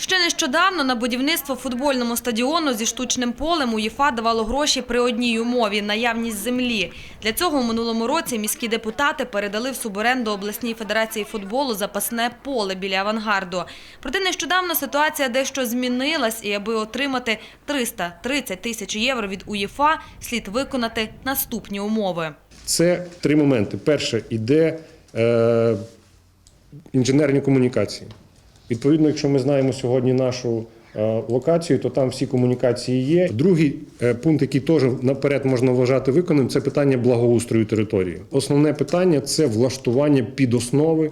Ще нещодавно на будівництво футбольному стадіону зі штучним полем УЄФА давало гроші при одній умові – наявність землі. Для цього у минулому році міські депутати передали в суборенду обласній федерації футболу запасне поле біля авангарду. Проте нещодавно ситуація дещо змінилась, і аби отримати 330 тисяч євро від УЄФА, слід виконати наступні умови. Це три моменти. Перше іде е, інженерні комунікації. Відповідно, якщо ми знаємо сьогодні нашу е, локацію, то там всі комунікації є. Другий е, пункт, який теж наперед можна вважати виконаним, це питання благоустрою території. Основне питання це влаштування підоснови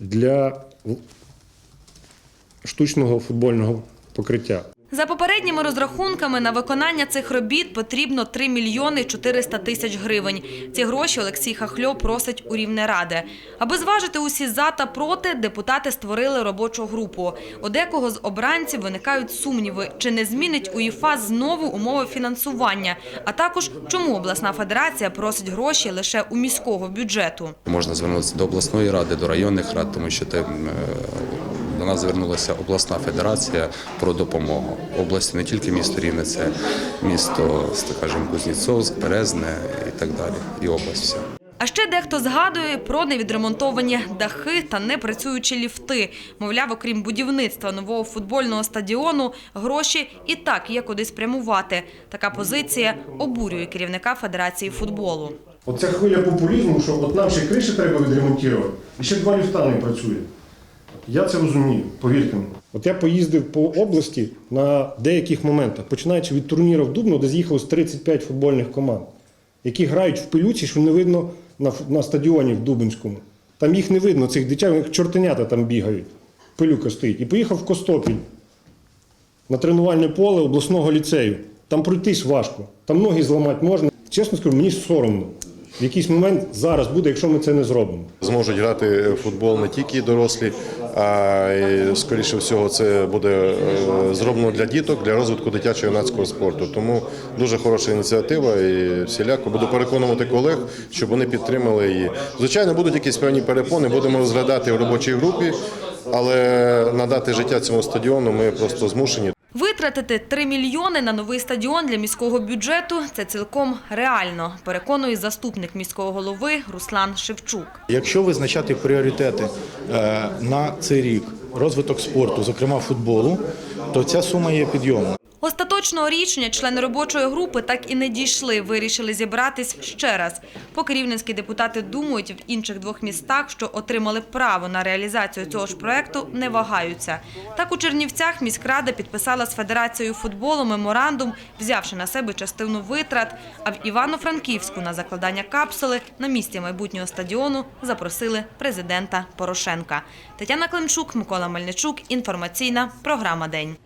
для штучного футбольного покриття. За попередніми розрахунками на виконання цих робіт потрібно 3 мільйони 400 тисяч гривень. Ці гроші Олексій Хахльо просить у Рівнеради. Аби зважити усі за та проти, депутати створили робочу групу. У декого з обранців виникають сумніви, чи не змінить УЄФА знову умови фінансування, а також чому обласна федерація просить гроші лише у міського бюджету. Можна звернутися до обласної ради, до районних рад, тому що там, е, нас звернулася обласна федерація про допомогу. Області не тільки місто Рівне, це місто, скажімо, Кузнєцовськ, Березне і так далі. І область вся. А ще дехто згадує про невідремонтовані дахи та непрацюючі ліфти. Мовляв, окрім будівництва нового футбольного стадіону, гроші і так є куди спрямувати. Така позиція обурює керівника Федерації футболу. Оця хвиля популізму, що от нам ще криші треба відремонтувати, і ще два ліфта не працює. Я це розумію, повірте мені. От я поїздив по області на деяких моментах, починаючи від турніру в Дубно, де з'їхало з 35 футбольних команд, які грають в пилюці, що не видно на, на стадіоні в Дубинському. Там їх не видно, цих дитя, як чортенята там бігають. Пилюка стоїть. І поїхав в Костопіль на тренувальне поле обласного ліцею. Там пройтись важко, там ноги зламати можна. Чесно скажу, мені соромно. В якийсь момент зараз буде, якщо ми це не зробимо. Зможуть грати в футбол не тільки дорослі, скоріше всього це буде е, зроблено для діток, для розвитку дитячого юнацького спорту. Тому дуже хороша ініціатива і всіляко буду переконувати колег, щоб вони підтримали її. Звичайно, будуть якісь певні перепони, будемо розглядати в робочій групі, але надати життя цьому стадіону ми просто змушені. Витратити 3 мільйони на новий стадіон для міського бюджету – це цілком реально, переконує заступник міського голови Руслан Шевчук. Якщо визначати пріоритети е, на цей рік розвиток спорту, зокрема футболу, то ця сума є підйомна. Остаточного рішення члени робочої групи так і не дійшли. Вирішили зібратись ще раз. Поки рівненські депутати думають в інших двох містах, що отримали право на реалізацію цього ж проекту, не вагаються. Так у Чернівцях міськрада підписала з Федерацією футболу меморандум, взявши на себе частину витрат. А в Івано-Франківську на закладання капсули на місці майбутнього стадіону запросили президента Порошенка. Тетяна Климчук, Микола Мельничук. Інформаційна програма День.